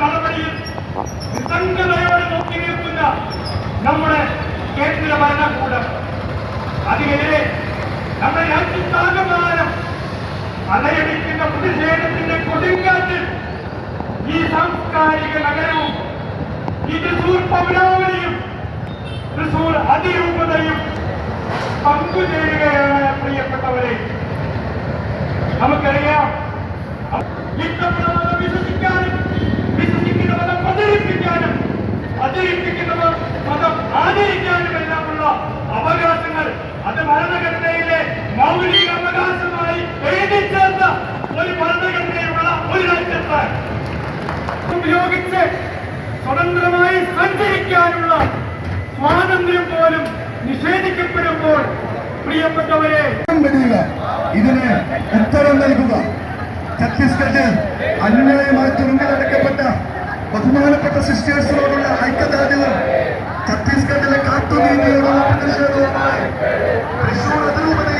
നടപടിയിൽ നിസ്സംഗതയോടെ നോക്കി നിൽക്കുന്ന നമ്മുടെ കേന്ദ്ര ഭരണകൂടം. അതിനെതിരെ നമ്മുടെ രാജ്യത്താകമാനം അലയടിക്കുന്ന പ്രതിഷേധത്തിന്റെ കൊടുങ്കാറ്റിൽ ഈ സാംസ്കാരിക നഗരവും ഈ തൃശൂർ പൗരാവലിയും തൃശൂർ അതിരൂപതയും പങ്കുചേരുകയാണ്. ഉപയോഗിച്ച് സ്വതന്ത്രമായി സഞ്ചരിക്കാനുള്ള സ്വാതന്ത്ര്യം പോലും നിഷേധിക്കപ്പെടുമ്പോൾ പ്രിയപ്പെട്ടവരെ ഇതിന് ഉത്തരം നൽകുക. ഛത്തീസ്ഗഡിൽ അന്യായമായി തുറന്നിലടക്കപ്പെട്ട ബഹുമാനപ്പെട്ട സിസ്റ്റേഴ്സിനോടുള്ള ഐക്യദാർഢ്യവും ഛത്തീസ്ഗഡിലെ കാത്തുനീതിയോടുള്ള പ്രതിഷേധവുമായി തൃശൂർ അതിരൂപതയിൽ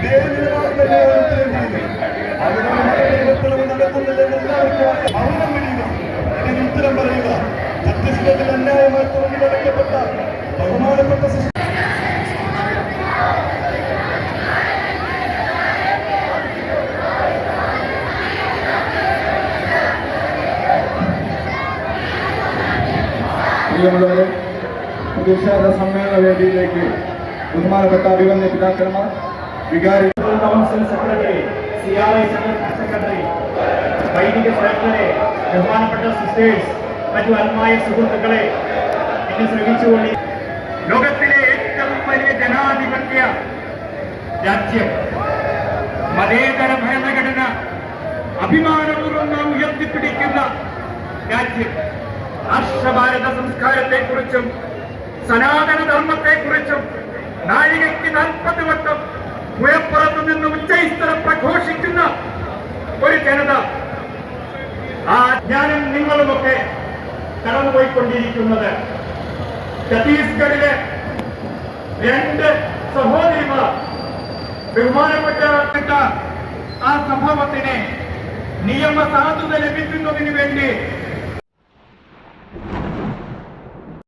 ഇതേ നിലപാട് തന്നെ ഓരോരുത്തരും അവിടെ മതപരിവർത്തനവും നടക്കുന്നില്ലെന്ന് എല്ലാവർക്കും. മൗനം വെടിയുക ഇതിന് ഉത്തരം പറയുക ഛത്തീസ്ഗഡിൽ അന്യായമായി തുറന്നിലടക്കപ്പെട്ട ബഹുമാനപ്പെട്ട സിസ്റ്റർ പ്രിയമുള്ളവരെ പ്രതിഷേധ സമ്മേളന വേദിയിലേക്ക് ബഹുമാനപ്പെട്ട അഭിമന്യ പിതാക്കന്മാർ വികാരി council secretary C R I secretary വൈദിക സെക്രട്ടറി ബഹുമാനപ്പെട്ട സിസ്റ്റേഴ്സ് മറ്റു അന്മായ സുഹൃത്തുക്കളെ എന്നെ ശ്രമിച്ചുകൊണ്ട് ലോകത്തിലെ ഏറ്റവും വലിയ ജനാധിപത്യ രാജ്യം മതേതര ഭരണഘടന അഭിമാനപൂർവം നാം ഉയർത്തിപ്പിടിക്കുന്ന രാജ്യം രാഷ്ട്രഭാരത സംസ്കാരത്തെക്കുറിച്ചും സനാതന ധർമ്മത്തെക്കുറിച്ചും നാഴികയ്ക്ക് നാൽപ്പത് വട്ടം പുഴപ്പുറത്തു നിന്ന് ഉച്ചൈസ്തര പ്രഘോഷിക്കുന്ന ഒരു ജനത. ആ ഞാനും നിങ്ങളുമൊക്കെ കടന്നുപോയിക്കൊണ്ടിരിക്കുന്നത്. ഛത്തീസ്ഗഡിലെ രണ്ട് സഹോദരിമാർ ബഹുമാനപ്പെട്ട ആ സംഭവത്തിന് നിയമ സാധുത ലഭിക്കുന്നതിന് വേണ്ടി